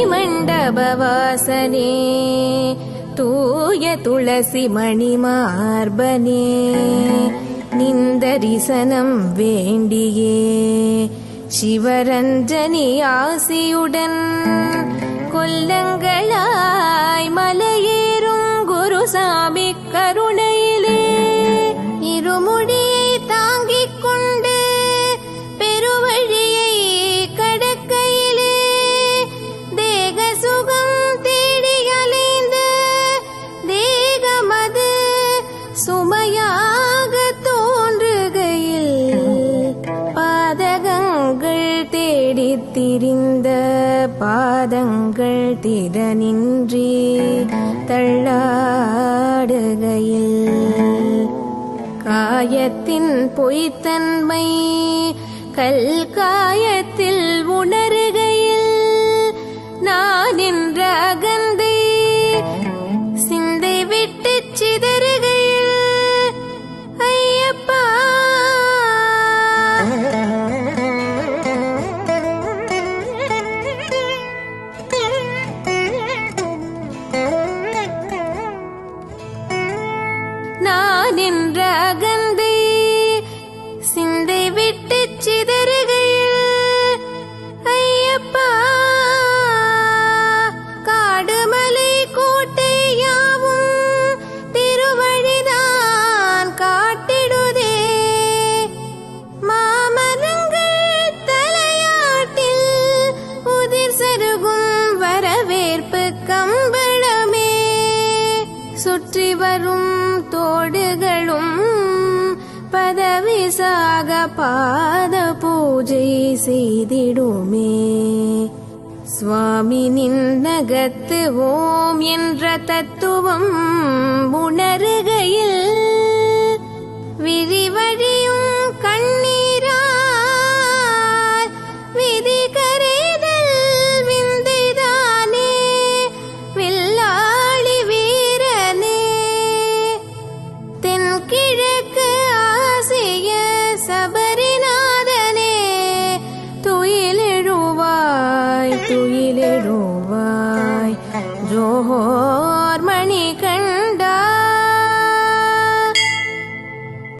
பத்மநாபவாசனே தூய துளசி மணிமார்பனே நிந்தரிசனம் வேண்டியே சிவரஞ்சனி ஆசியுடன் கொல்ல திரிந்த பாதங்கள் திறனின்றி தள்ளாடுகையில் காயத்தின் பொய்த்தன்மை கல் காயத்தில் நான் என்ற அகந்தை சிந்தை விட்டு சிதறுகையில் ஐயப்பா காடுமலை கோட்டை யாவும் திருவழிதான் காட்டிடுதே. மாமரங்கள் தலையாட்டில் உதிர் சருகும் வரவேற்பு கம்பளமே சுற்றி வரும் தோடுகளும் பதவி சாக பாத பூஜை செய்திடுமே. சுவாமி நின்னகத்து ஓம் என்ற தத்துவம் உணரு மலரோர் மணிகள்